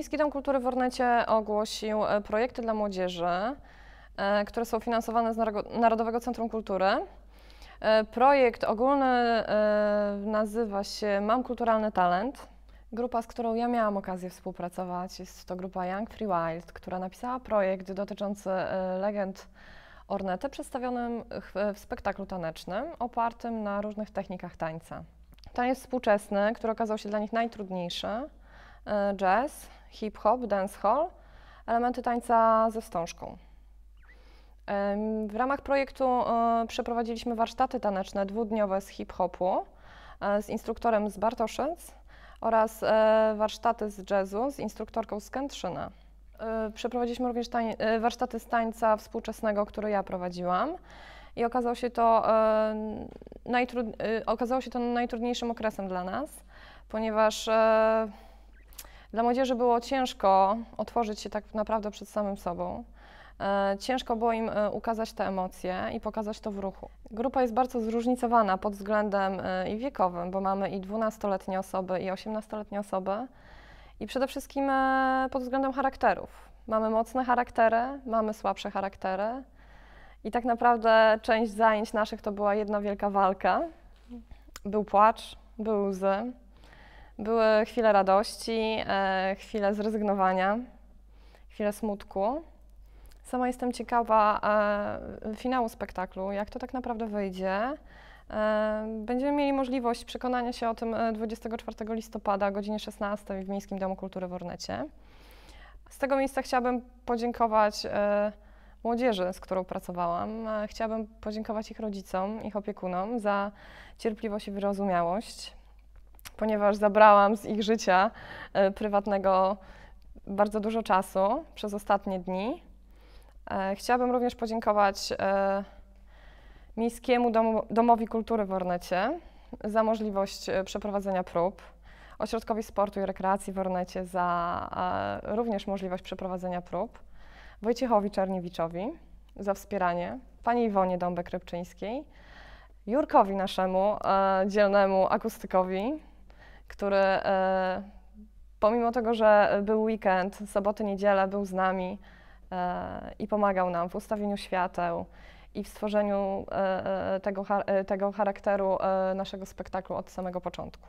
Miejski Dom Kultury w Ornecie ogłosił e, projekty dla młodzieży, e, które są finansowane z Narodowego Centrum Kultury. E, projekt ogólny nazywa się Mam Kulturalny Talent. Grupa, z którą ja miałam okazję współpracować, jest to grupa Young Free Wild, która napisała projekt dotyczący legend Ornety przedstawionym w spektaklu tanecznym opartym na różnych technikach tańca. Taniec współczesny, który okazał się dla nich najtrudniejszy, jazz, hip-hop, dancehall, elementy tańca ze wstążką. W ramach projektu e, przeprowadziliśmy warsztaty taneczne dwudniowe z hip-hopu e, z instruktorem z Bartoszyc oraz warsztaty z jazzu z instruktorką z Kętrzyna. Przeprowadziliśmy również warsztaty z tańca współczesnego, które ja prowadziłam i okazało się to, okazało się to najtrudniejszym okresem dla nas, ponieważ dla młodzieży było ciężko otworzyć się tak naprawdę przed samym sobą. E, ciężko było im e, ukazać te emocje i pokazać to w ruchu. Grupa jest bardzo zróżnicowana pod względem e, i wiekowym, bo mamy i 12-letnie osoby, i 18-letnie osoby. I przede wszystkim pod względem charakterów. Mamy mocne charaktery, mamy słabsze charaktery. I tak naprawdę część zajęć naszych to była jedna wielka walka. Był płacz, były łzy. Były chwile radości, e, chwile zrezygnowania, chwile smutku. Sama jestem ciekawa e, finału spektaklu, jak to tak naprawdę wyjdzie. E, będziemy mieli możliwość przekonania się o tym 24 listopada o godzinie 16 w Miejskim Domu Kultury w Ornecie. Z tego miejsca chciałabym podziękować młodzieży, z którą pracowałam. Chciałabym podziękować ich rodzicom, ich opiekunom za cierpliwość i wyrozumiałość ponieważ zabrałam z ich życia e, prywatnego bardzo dużo czasu przez ostatnie dni. E, chciałabym również podziękować e, Miejskiemu Domowi Kultury w Ornecie za możliwość przeprowadzenia prób, Ośrodkowi Sportu i Rekreacji w Ornecie za również możliwość przeprowadzenia prób, Wojciechowi Czerniewiczowi za wspieranie, pani Iwonie Dąbek-Rybczyńskiej, Jurkowi naszemu dzielnemu akustykowi który e, pomimo tego, że był weekend, soboty, niedzielę, był z nami e, i pomagał nam w ustawieniu świateł i w stworzeniu e, tego, tego charakteru naszego spektaklu od samego początku.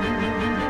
ねえ。